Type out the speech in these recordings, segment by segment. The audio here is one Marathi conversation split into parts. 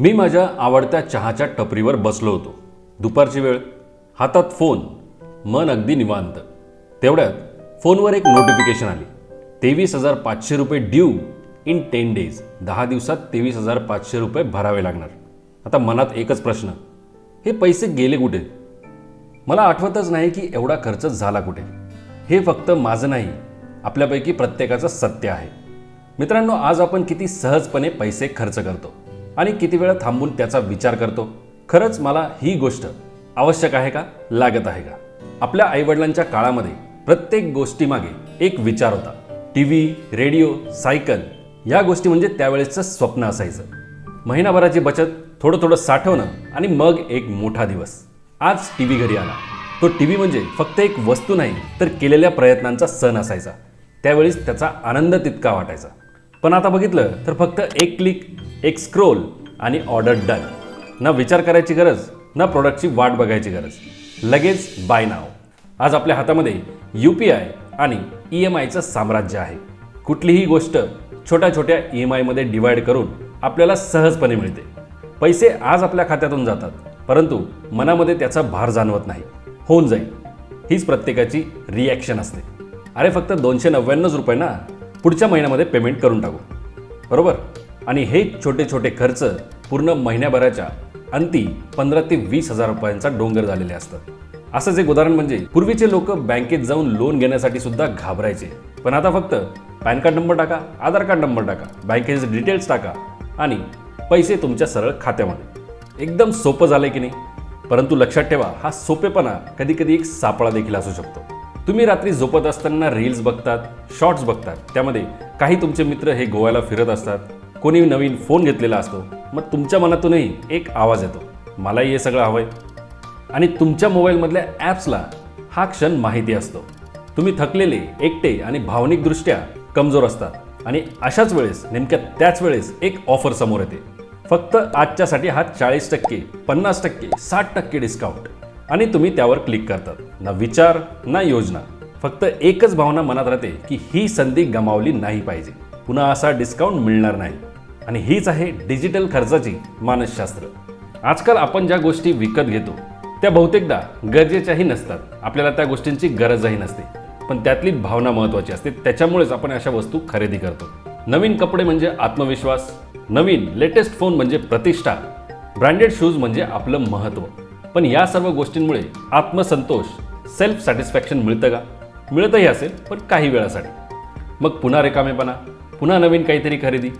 मी माझ्या आवडत्या चहाच्या टपरीवर बसलो होतो. दुपारची वेळ. हातात फोन. मन अगदी निवांत. तेवढ्यात फोनवर एक नोटिफिकेशन आली. तेवीस हजार पाचशे रुपये ड्यू इन टेन डेज दहा दिवसात तेवीस हजार पाचशे रुपये भरावे लागणार. आता मनात एकच प्रश्न. हे पैसे गेले कुठे? मला आठवतच नाही की एवढा खर्च झाला कुठे. हे फक्त माझं नाही आपल्यापैकी प्रत्येकाचं सत्य आहे. मित्रांनो आज आपण किती सहजपणे पैसे खर्च करतो. आणि किती वेळा थांबून त्याचा विचार करतो? खरंच मला ही गोष्ट आवश्यक आहे का? लागत आहे का? आपल्या आईवडिलांच्या काळामध्ये प्रत्येक गोष्टीमागे एक विचार होता. टी व्ही रेडिओ सायकल या गोष्टी म्हणजे त्यावेळेचं स्वप्न असायचं. महिनाभराची बचत थोडं थोडं साठवणं आणि मग एक मोठा दिवस. आज टी व्ही घरी आला. तो टी व्ही म्हणजे फक्त एक वस्तू नाही तर केलेल्या प्रयत्नांचा सण असायचा. त्यावेळीच त्याचा आनंद तितका वाटायचा. पण आता बघितलं तर फक्त एक क्लिक एक स्क्रोल आणि ऑर्डर डन ना विचार करायची गरज ना प्रोडक्टची वाट बघायची गरज. लगेच बाय नाव आज आपल्या हातामध्ये यू पी आय आणि ई एम आयचं साम्राज्य आहे. कुठलीही गोष्ट छोट्या छोट्या ई एम आयमध्ये डिवाईड करून आपल्याला सहजपणे मिळते. पैसे आज आपल्या खात्यातून जातात परंतु मनामध्ये त्याचा भार जाणवत नाही. होऊन जाईल. हीच प्रत्येकाची रिॲक्शन असते. अरे फक्त दोनशे नव्याण्णवच रुपये ना पुढच्या महिन्यामध्ये पेमेंट करून टाकू. बरोबर? आणि हे छोटे छोटे खर्च पूर्ण महिन्याभराच्या अंती पंधरा ते वीस हजार रुपयांचा डोंगर झालेले असतात. असंच एक उदाहरण म्हणजे पूर्वीचे लोक बँकेत जाऊन लोन घेण्यासाठी सुद्धा घाबरायचे. पण आता फक्त पॅन कार्ड नंबर टाका आधार कार्ड नंबर टाका बँकेचे डिटेल्स टाका आणि पैसे तुमच्या सरळ खात्यामध्ये. एकदम सोपं झालंय की नाही? परंतु लक्षात ठेवा हा सोपेपणा कधी कधी एक सापळा देखील असू शकतो. तुम्ही रात्री झोपत असताना रील्स बघतात शॉर्ट्स बघतात त्यामध्ये काही तुमचे मित्र हे गोव्याला फिरत असतात कोणी नवीन फोन घेतलेला असतो मग तुमच्या मनातूनही एक आवाज येतो मलाही हे सगळं हवंय. आणि तुमच्या मोबाईलमधल्या ॲप्सला हा क्षण माहिती असतो. तुम्ही थकलेले एकटे आणि भावनिकदृष्ट्या कमजोर असतात आणि अशाच वेळेस नेमक्या त्याच वेळेस एक ऑफर समोर येते. फक्त आजच्यासाठी हा चाळीस टक्के पन्नास टक्के साठ टक्के डिस्काउंट. आणि तुम्ही त्यावर क्लिक करतात. ना विचार ना योजना. फक्त एकच भावना मनात राहते की ही संधी गमावली नाही पाहिजे. पुन्हा असा डिस्काउंट मिळणार नाही. आणि हीच आहे डिजिटल खर्चाची मानसशास्त्र. आजकाल आपण ज्या गोष्टी विकत घेतो त्या बहुतेकदा गरजेच्याही नसतात. आपल्याला त्या गोष्टींची गरजही नसते. पण त्यातली भावना महत्त्वाची असते. त्याच्यामुळेच आपण अशा वस्तू खरेदी करतो. नवीन कपडे म्हणजे आत्मविश्वास. नवीन लेटेस्ट फोन म्हणजे प्रतिष्ठा. ब्रँडेड शूज म्हणजे आपलं महत्त्व. पण या सर्व गोष्टींमुळे आत्मसंतोष सेल्फ सॅटिस्फॅक्शन मिळतं का? मिळतही असेल पण काही वेळासाठी. मग पुन्हा रिकामेपणा. पुन्हा नवीन काहीतरी खरेदी.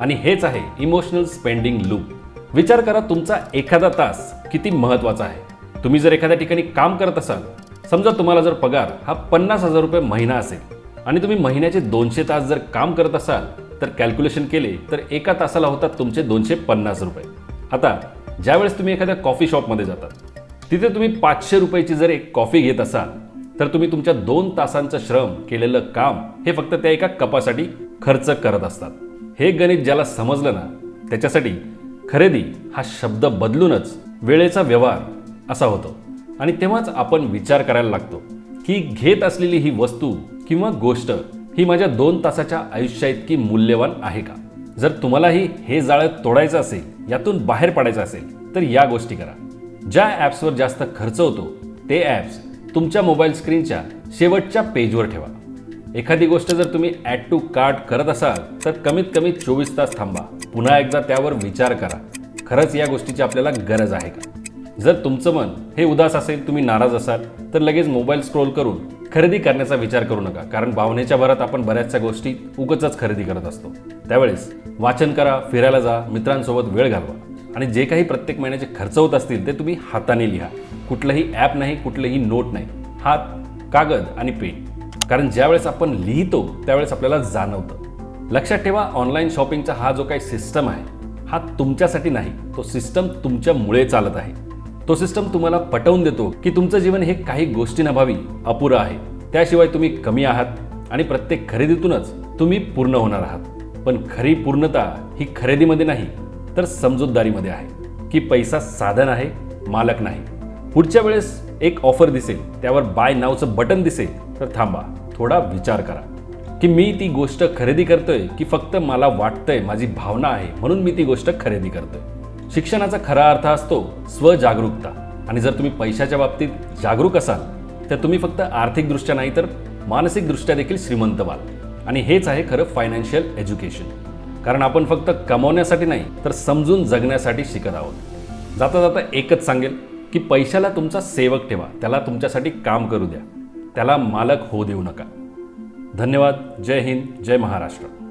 आणि हेच आहे इमोशनल स्पेंडिंग लूप विचार करा तुमचा एखादा तास किती महत्त्वाचा आहे. तुम्ही जर एखाद्या ठिकाणी काम करत असाल समजा तुम्हाला जर पगार हा पन्नास हजार रुपये महिना असेल आणि तुम्ही महिन्याचे दोनशे तास जर काम करत असाल तर कॅल्क्युलेशन केले तर एका तासाला होतात तुमचे दोनशे पन्नास रुपये. आता ज्यावेळेस तुम्ही एखाद्या कॉफी शॉपमध्ये जातात तिथे तुम्ही पाचशे रुपयाची जर एक कॉफी घेत असाल तर तुम्ही तुमच्या दोन तासांचं श्रम केलेलं काम हे फक्त त्या एका कपासाठी खर्च करत असतात. हे गणित ज्याला समजलं ना त्याच्यासाठी खरेदी हा शब्द बदलूनच वेळेचा व्यवहार असा होतो. आणि तेव्हाच आपण विचार करायला लागतो की घेत असलेली ही वस्तू किंवा गोष्ट ही माझ्या दोन तासाच्या आयुष्या इतकी मूल्यवान आहे का? जर तुम्हालाही हे जाळं तोडायचं असेल यातून बाहेर पडायचं असेल तर या गोष्टी करा. ज्या ॲप्सवर जास्त खर्च होतो ते ॲप्स तुमच्या मोबाईल स्क्रीनच्या शेवटच्या पेजवर ठेवा. एखादी गोष्ट जर तुम्ही ॲड टू कार्ट करत असाल तर कमीत कमी चोवीस तास थांबा. पुन्हा एकदा त्यावर विचार करा. खरंच या गोष्टीची आपल्याला गरज आहे का? जर तुमचं मन हे उदास असेल तुम्ही नाराज असाल तर लगेच मोबाईल स्क्रोल करून खरेदी करण्याचा विचार करू नका. कारण भावनेच्या भरात आपण बऱ्याचशा गोष्टी उगच खरेदी करत असतो. त्यावेळेस वाचन करा फिरायला जा मित्रांसोबत वेळ घालवा. आणि जे काही प्रत्येक महिन्याचे खर्च होत असतील ते तुम्ही हाताने लिहा. कुठलंही ॲप नाही कुठलंही नोट नाही. हात कागद आणि पेन कारण ज्यावेळेस आपण लिहितो त्यावेळेस आपल्याला जाणवतं. लक्षात ठेवा ऑनलाईन शॉपिंगचा हा जो काही सिस्टम आहे हा तुमच्यासाठी नाही. तो सिस्टम तुमच्यामुळे चालत आहे. तो सिस्टम तुम्हाला पटवून देतो की तुमचं जीवन हे काही गोष्टींअभावी अपुरं आहे. त्याशिवाय तुम्ही कमी आहात आणि प्रत्येक खरेदीतूनच तुम्ही पूर्ण होणार आहात. पण खरी पूर्णता ही खरेदीमध्ये नाही तर समजूतदारीमध्ये आहे. की पैसा साधन आहे मालक नाही. पुढच्या वेळेस एक ऑफर दिसेल त्यावर बाय नावचं बटन दिसेल तर थांबा थोडा विचार करा. की मी ती गोष्ट खरेदी करतोय की फक्त मला वाटतंय माझी भावना आहे म्हणून मी ती गोष्ट खरेदी करतोय. शिक्षणाचा खरा अर्थ असतो स्वजागरूकता. आणि जर तुम्ही पैशाच्या बाबतीत जागरूक असाल तर तुम्ही फक्त आर्थिकदृष्ट्या नाही तर मानसिकदृष्ट्या देखील श्रीमंत व्हाल. आणि हेच आहे खरं फायनान्शियल एज्युकेशन कारण आपण फक्त कमवण्यासाठी नाही तर समजून जगण्यासाठी शिकत आहोत. जाता जाता एकच सांगेल की पैशाला तुमचा सेवक ठेवा त्याला तुमच्यासाठी काम करू द्या त्याला मालक होऊ देऊ नका. धन्यवाद जय हिंद जय महाराष्ट्र.